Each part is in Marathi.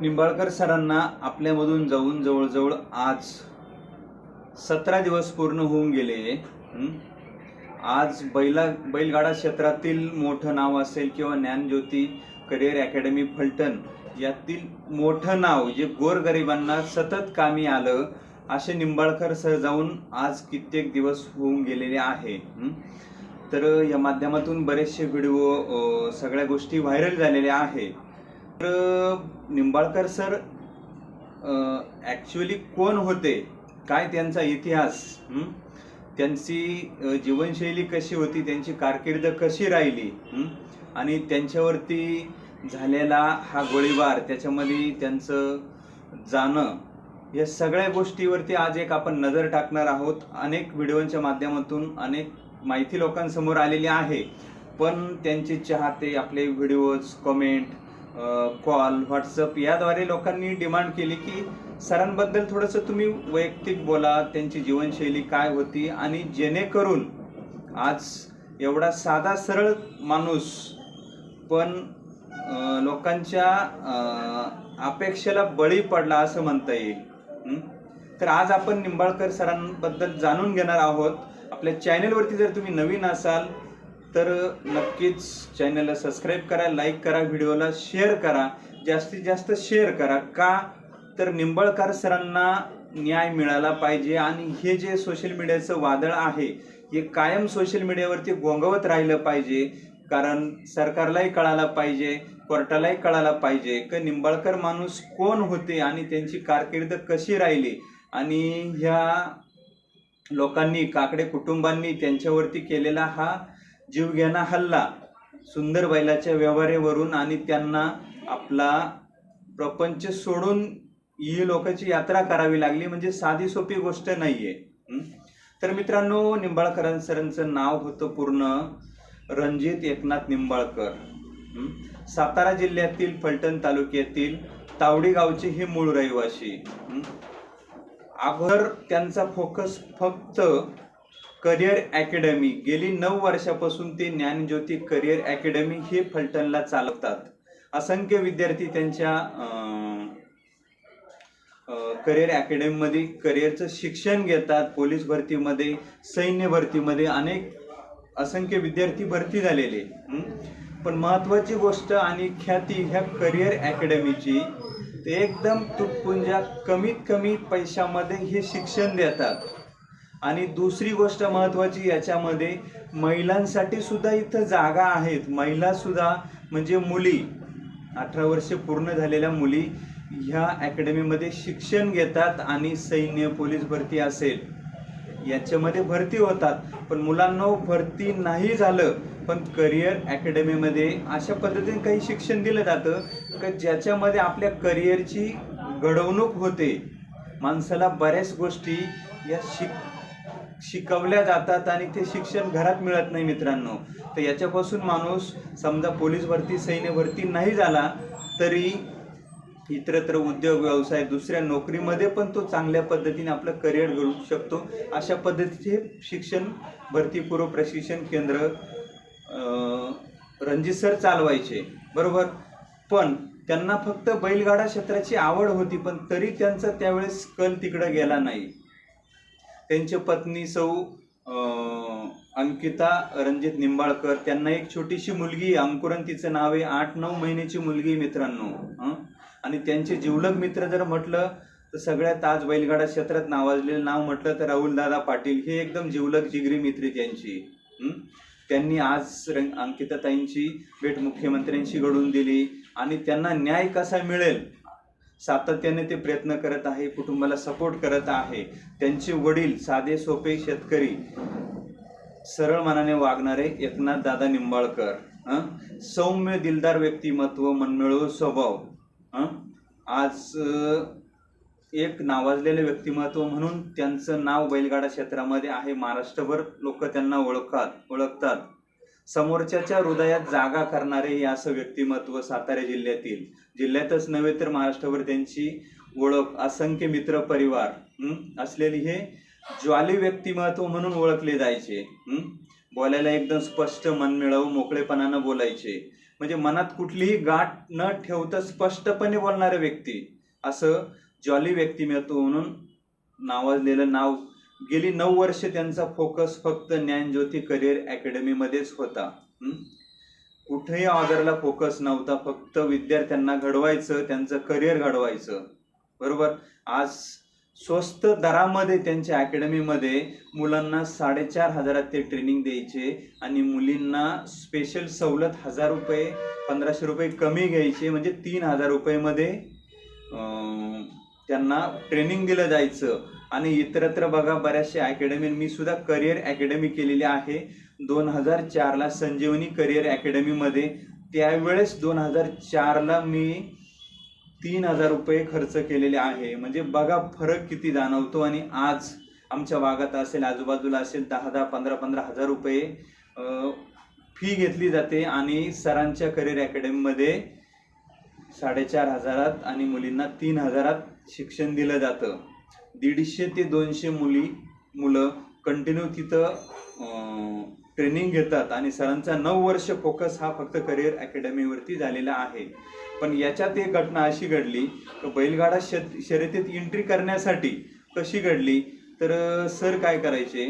निंबाळकर सरांना आपल्यामधून जाऊन जवळजवळ आज सतरा दिवस पूर्ण होऊन गेले. आज बैला बैलगाडा क्षेत्रातील मोठं नाव असेल किंवा ज्ञानज्योती करिअर अकॅडमी फलटण यातील मोठं नाव जे गोरगरिबांना सतत कामी आलं असे निंबाळकर सर जाऊन आज कित्येक दिवस होऊन गेलेले आहे. तर या माध्यमातून बरेचसे व्हिडिओ सगळ्या गोष्टी व्हायरल झालेल्या आहे तर निंबाळकर सर ॲक्च्युली कोण होते? काय त्यांचा इतिहास? त्यांची जीवनशैली कशी होती? त्यांची कारकीर्द कशी राहिली? आणि त्यांच्यावरती झालेला हा गोळीबार त्याच्यामध्ये त्यांचं जाणं या सगळ्या गोष्टीवरती आज एक आपण नजर टाकणार आहोत. अनेक व्हिडिओच्या माध्यमातून अनेक माहिती लोकांसमोर आलेली आहे. पण त्यांचे चाहते आपले व्हिडिओज कमेंट कॉल व्हॉट्सअप याद्वारे लोकांनी डिमांड केली की सरांबद्दल थोडंसं तुम्ही वैयक्तिक बोला त्यांची जीवनशैली काय होती आणि जेणेकरून आज एवढा साधा सरळ माणूस पण लोकांच्या अपेक्षेला बळी पडला असं म्हणता येईल. तर आज आपण निंबाळकर सरांबद्दल जाणून घेणार आहोत. आपल्या चॅनलवरती जर तुम्ही नवीन असाल तर नक्कीच चॅनलला सबस्क्राईब करा लाईक करा व्हिडिओला शेअर करा जास्तीत जास्त शेअर करा. का तर निंबाळकर सरांना न्याय मिळाला पाहिजे आणि हे जे सोशल मीडियाचं वादळ आहे हे कायम सोशल मीडियावरती गोंगवत राहिलं पाहिजे. कारण सरकारलाही कळायला पाहिजे कोर्टालाही कळायला पाहिजे की निंबाळकर माणूस कोण होते आणि त्यांची कारकीर्द कशी राहिली? आणि ह्या लोकांनी काकडे कुटुंबांनी त्यांच्यावरती केलेला हा जीवघेणा हल्ला सुंदर बैलाच्या व्यवहारेवरून आणि त्यांना आपला प्रपंच सोडून ही लोकांची यात्रा करावी लागली. म्हणजे साधी सोपी गोष्ट नाहीये. आहे तर मित्रांनो निंबाळकरां सरांचं नाव होतं पूर्ण रणजित एकनाथ निंबाळकर. सातारा जिल्ह्यातील फलटण तालुक्यातील तावडी गावचे हे मूळ रहिवासी. अगोदर त्यांचा फोकस फक्त करिअर अकॅडमी. गेली नऊ वर्षापासून ते ज्ञानज्योती करिअर अकॅडमी हे फलटणला चालवतात. असंख्य विद्यार्थी त्यांच्या करिअर अकॅडमीमध्ये करिअरचं शिक्षण घेतात. पोलीस भरतीमध्ये सैन्य भरतीमध्ये अनेक असंख्य विद्यार्थी भरती झालेले. पण महत्त्वाची गोष्ट आणि ख्याती ह्या करिअर अकॅडमीची ते एकदम तुटपुंजा कमीत कमी पैशामध्ये हे शिक्षण देतात. आणि दुसरी गोष्ट महत्त्वाची याच्यामध्ये महिलांसाठी सुद्धा इथं जागा आहेत. महिलासुद्धा म्हणजे मुली अठरा वर्षे पूर्ण झालेल्या मुली ह्या अकॅडमीमध्ये शिक्षण घेतात आणि सैन्य पोलीस भरती असेल. याच्यामध्ये भरती होतात पण मुलांना भरती नाही झालं पण करिअर अकॅडमीमध्ये अशा पद्धतीने काही शिक्षण दिलं जातं का ज्याच्यामध्ये आपल्या करिअरची घडवणूक होते. माणसाला बऱ्याच गोष्टी या शिक शिकवल्या जातात आणि ते शिक्षण घरात मिळत नाही मित्रांनो. तर याच्यापासून माणूस समजा पोलीस भरती सैन्य भरती नाही झाला तरी इतरत्र उद्योग व्यवसाय दुसऱ्या नोकरीमध्ये पण तो चांगल्या पद्धतीने आपलं करिअर घडवू शकतो. अशा पद्धतीचे शिक्षण भरतीपूर्व प्रशिक्षण केंद्र रणजित सर चालवायचे. बरोबर? पण त्यांना फक्त बैलगाडा क्षेत्राची आवड होती पण तरी त्यांचा त्यावेळेस कल तिकडं गेला नाही. त्यांची पत्नी सौ अंकिता रणजित निंबाळकर त्यांना एक छोटीशी मुलगी अंकुरन तिचं नाव आहे आठ नऊ महिन्याची मुलगी मित्रांनो आणि त्यांचे जिवलग मित्र जर म्हटलं तर सगळ्यात आज बैलगाडा क्षेत्रात नावाजलेलं नाव म्हटलं तर राहुलदादा पाटील हे एकदम जिवलग जिगरी मित्री त्यांची त्यांनी आज रंग अंकिताताईंची भेट मुख्यमंत्र्यांशी घडवून दिली आणि त्यांना न्याय कसा मिळेल सातत्याने ते प्रयत्न करत आहे कुटुंबाला सपोर्ट करत आहे. त्यांचे वडील साधे सोपे शेतकरी सरळ मनाने वागणारे एकनाथ दादा निंबाळकर सौम्य दिलदार व्यक्तिमत्व मनमिळव स्वभाव आज एक नावाजलेले व्यक्तिमत्व म्हणून त्यांचं नाव बैलगाडा क्षेत्रामध्ये आहे. महाराष्ट्रभर लोक त्यांना ओळखात ओळखतात. समोरच्याच्या हृदयात जागा करणारे हे असं व्यक्तिमत्व सातारा जिल्ह्यातील जिल्ह्यातच नव्हे तर महाराष्ट्रभर त्यांची ओळख असंख्य मित्र परिवार असलेली हे ज्वाली व्यक्तिमत्व म्हणून ओळखले जायचे बोलायला एकदम स्पष्ट मनमिळावू मोकळेपणानं बोलायचे. म्हणजे मनात कुठलीही गाठ न ठेवता स्पष्टपणे बोलणारे व्यक्ती असं जॉली व्यक्तिमत्व म्हणून नावाजलेलं नाव गेली नऊ वर्ष त्यांचा फोकस फक्त ज्ञानज्योती करिअर अकॅडमीमध्येच होता कुठेही ऑर्डरला फोकस नव्हता फक्त विद्यार्थ्यांना घडवायचं त्यांचं करिअर घडवायचं. बरोबर? आज स्वस्त दरामध्ये त्यांच्या अकॅडमीमध्ये मुलांना साडेचार हजारात ते ट्रेनिंग द्यायचे आणि मुलींना स्पेशल सवलत हजार रुपये पंधराशे रुपये कमी घ्यायचे म्हणजे तीन हजार रुपयेमध्ये अं, त्यांना ट्रेनिंग दिलं जायचं. आणि इतरत्र बघा बऱ्याचशा अकॅडमी मी सुद्धा करिअर अकॅडमी केलेली आहे. दोन हजार चारला संजीवनी करिअर अकॅडमीमध्ये त्यावेळेस दोन हजार चारला मी तीन हजार रुपये खर्च केलेले आहे. म्हणजे बघा फरक किती जाणवतो. आणि आज आमच्या भागात असेल आजूबाजूला असेल दहा दहा पंधरा पंधरा हजार रुपये फी घेतली जाते. आणि सरांच्या करिअर अकॅडमीमध्ये साडेचार हजारात आणि मुलींना तीन हजारात शिक्षण दिलं जातं. दीडशे ते दोनशे मुली मुलं कंटिन्यू तिथं ट्रेनिंग घेतात आणि सरांचा नऊ वर्ष फोकस हा फक्त करिअर अकॅडमीवरती झालेला आहे. पण याच्यात एक घटना अशी घडली की बैलगाडा शत शर्यतीत एंट्री करण्यासाठी कशी घडली? तर सर काय करायचे?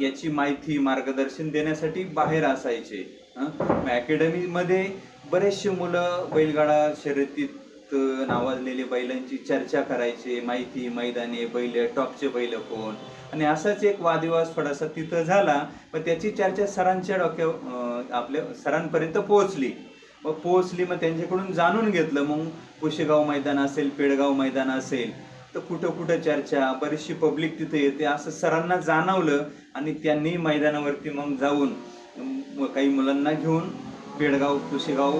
याची माहिती मार्गदर्शन देण्यासाठी बाहेर असायचे. अकॅडमीमध्ये बरेचसे मुलं बैलगाडा शर्यतीत अं, नावाजलेले बैलांची चर्चा करायचे माहिती मैदानी बैल टॉपचे बैल कोण? आणि असाच एक वादविवाद थोडासा तिथं झाला मग त्याची चर्चा सरांच्या डोक्या आपल्या सरांपर्यंत पोहोचली. मग पोहोचली मग त्यांच्याकडून जाणून घेतलं मग पुशेगाव मैदान असेल पेडगाव मैदान असेल तर कुठं कुठं चर्चा बरीचशी पब्लिक तिथे येते असं सरांना जाणवलं आणि त्यांनी मैदानावरती मग जाऊन काही मुलांना घेऊन पेडगाव पुशेगाव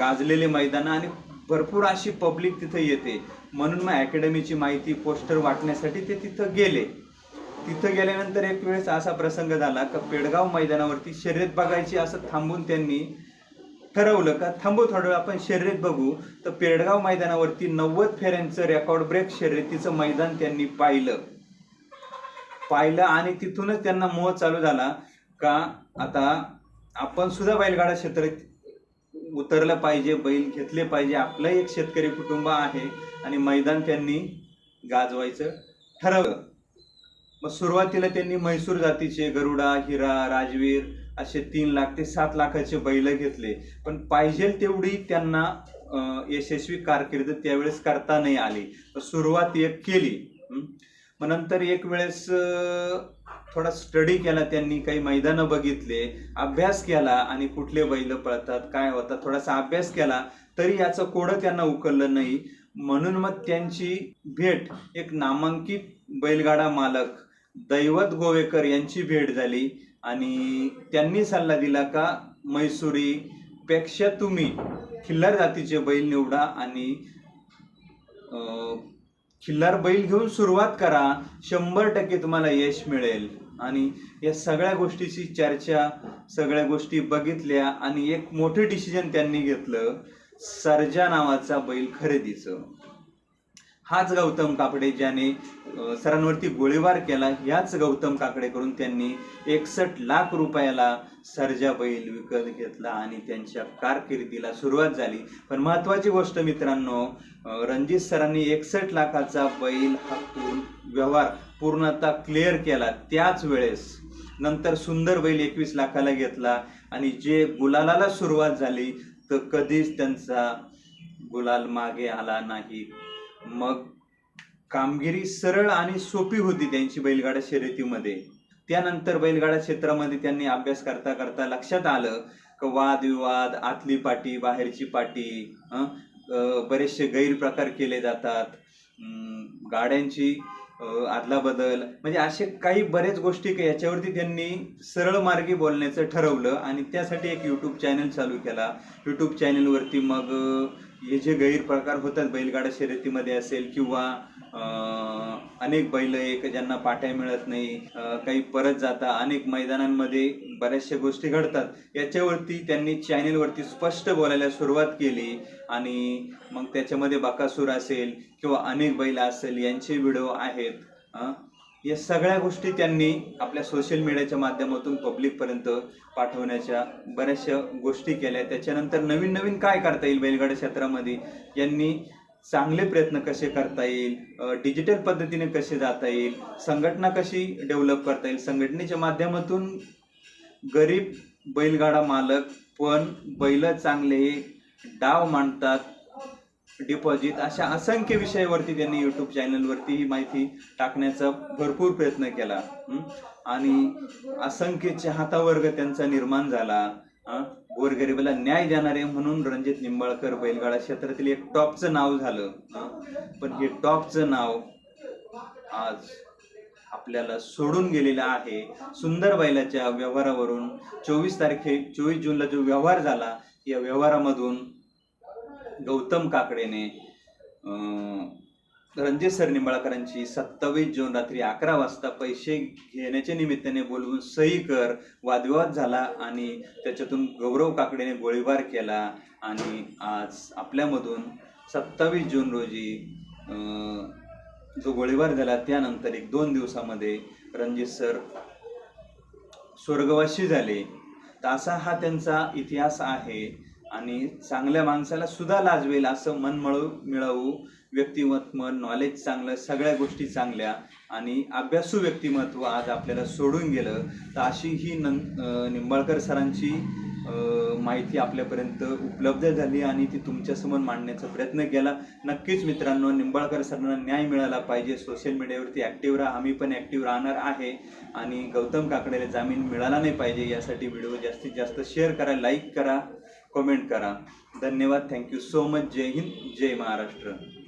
गाजलेले मैदानं आणि भरपूर अशी पब्लिक तिथं येते. म्हणून मग अकॅडमीची माहिती पोस्टर वाटण्यासाठी ते तिथं गेले. तिथं गेल्यानंतर एक वेळेस असा प्रसंग झाला का पेडगाव मैदानावरती शर्यत बघायची असं थांबून त्यांनी ठरवलं का थांबू थोडं वेळ आपण शर्यत बघू. तर पेडगाव मैदानावरती नव्वद फेऱ्यांचं रेकॉर्ड ब्रेक शर्यतीचं मैदान त्यांनी पाहिलं. पाहिलं आणि तिथूनच त्यांना मोह चालू झाला का आता आपण सुद्धा बैलगाडा क्षेत्रात उतरलं पाहिजे बैल घेतले पाहिजे. आपलं एक शेतकरी कुटुंब आहे आणि मैदान त्यांनी गाजवायचं ठरवलं. मग सुरुवातीला त्यांनी म्हैसूर जातीचे गरुडा हिरा राजवीर असे तीन लाख ते सात लाखाचे बैल घेतले. पण पाहिजे तेवढी त्यांना यशस्वी कारकीर्द त्यावेळेस करता नाही आली. सुरुवात एक केली. मग नंतर एक वेळेस थोडा स्टडी केला त्यांनी काही मैदानं बघितले अभ्यास केला आणि कुठले बैल पळतात काय होतात थोडासा अभ्यास केला तरी याचं कोडं त्यांना उकललं नाही. म्हणून मग त्यांची भेट एक नामांकित बैलगाडा मालक दैवत गोवेकर यांची भेट झाली आणि त्यांनी सल्ला दिला का मैसुरी पेक्षा तुम्ही खिल्लार जातीचे बैल निवडा आणि खिल्लार बैल घेऊन सुरुवात करा. शंभर टक्के तुम्हाला यश मिळेल. आणि या सगळ्या गोष्टीची चर्चा सगळ्या गोष्टी बघितल्या आणि एक मोठं डिसिजन त्यांनी घेतलं सर्जा नावाचा बैल खरेदीचं. हाच गौतम काकडे ज्याने सरांवरती गोळीबार केला ह्याच गौतम काकडे करून त्यांनी एकसष्ट लाख रुपयाला सर्जा बैल विकत घेतला आणि त्यांच्या कारकिर्दीला सुरुवात झाली. पण महत्वाची गोष्ट मित्रांनो रणजित सरांनी एकसष्ट लाखाचा बैल हा व्यवहार पूर्णतः क्लिअर केला. त्याच वेळेस नंतर सुंदर बैल एकवीस लाखाला घेतला आणि जे गुलालाला सुरुवात झाली तर कधीच त्यांचा गुलाल मागे आला नाही. मग कामगिरी सरळ आणि सोपी होती त्यांची बैलगाडा शर्यतीमध्ये. त्यानंतर बैलगाडा क्षेत्रामध्ये त्यांनी अभ्यास करता करता लक्षात आलं का वादविवाद आतली पाटी बाहेरची पाटी बरेचसे गैरप्रकार केले जातात. गाड्यांची आदला बदल. म्हणजे असे काही बरेच गोष्टी याच्यावरती त्यांनी सरळ मार्गी बोलण्याचं ठरवलं आणि त्यासाठी एक यूट्यूब चॅनल चालू केला. यूट्यूब चॅनलवरती मग हे जे गैरप्रकार होतात बैलगाडा शर्यतीमध्ये असेल किंवा अनेक बैल एक ज्यांना पाट्या मिळत नाही काही परत जाता अनेक मैदानांमध्ये बऱ्याचशा गोष्टी घडतात. याच्यावरती त्यांनी चॅनेलवरती स्पष्ट बोलायला सुरुवात केली आणि मग त्याच्यामध्ये बकासूर असेल किंवा अनेक बैल असेल यांचे व्हिडिओ आहेत या सगळ्या गोष्टी त्यांनी आपल्या सोशल मीडियाच्या माध्यमातून पब्लिकपर्यंत पाठवण्याच्या बऱ्याचशा गोष्टी केल्या. त्याच्यानंतर नवीन नवीन काय करता येईल बैलगाडा क्षेत्रामध्ये? यांनी चांगले प्रयत्न कसे करता येईल? डिजिटल पद्धतीने कसे जाता येईल? संघटना कशी डेव्हलप करता येईल? संघटनेच्या माध्यमातून गरीब बैलगाडा मालक पण बैल चांगले डाव मांडतात. डिपॉझिट अशा असंख्य विषयावरती त्यांनी युट्यूब चॅनलवरती ही माहिती टाकण्याचा भरपूर प्रयत्न केला. आणि असंख्य चाहता वर्ग त्यांचा निर्माण झाला. गोरगरिबाला न्याय देणारे म्हणून रणजित निंबाळकर बैलगाडा क्षेत्रातील एक टॉपचं नाव झालं. पण हे टॉपचं नाव आज आपल्याला सोडून गेलेलं आहे. सुंदर बैलाच्या व्यवहारावरून चोवीस तारखे चोवीस जूनला जो व्यवहार झाला या व्यवहारामधून गौतम काकडेने रणजित सर निंबाळकरांची सत्तावीस जून रात्री अकरा वाजता पैसे घेण्याच्या निमित्ताने बोलवून सही कर वादविवाद झाला आणि त्याच्यातून गौरव काकडेने गोळीबार केला आणि आज आपल्यामधून सत्तावीस जून रोजी जो गोळीबार झाला त्यानंतर एक दोन दिवसामध्ये रणजित सर स्वर्गवासी झाले. तर असा हा त्यांचा इतिहास आहे. आणि चांगल्या माणसाला सुद्धा लाजवेल असं मन मिळवू मिळवू व्यक्तिमत्व नॉलेज चांगलं सगळ्या गोष्टी चांगल्या आणि अभ्यासू व्यक्तिमत्व आज आपल्याला सोडून गेलं तर अशी ही नं निंबाळकर सरांची माहिती आपल्यापर्यंत उपलब्ध झाली आणि ती तुमच्यासमोर मांडण्याचा प्रयत्न केला. नक्कीच मित्रांनो निंबाळकर सरांना न्याय मिळाला पाहिजे. सोशल मीडियावरती ॲक्टिव्ह राहा. आम्ही पण ॲक्टिव्ह राहणार आहे आणि गौतम काकडेला जामीन मिळाला नाही पाहिजे. यासाठी व्हिडिओ जास्तीत जास्त शेअर करा लाईक करा. कमेंट करा. धन्यवाद. थँक्यू सो मच जय हिंद. जय महाराष्ट्र.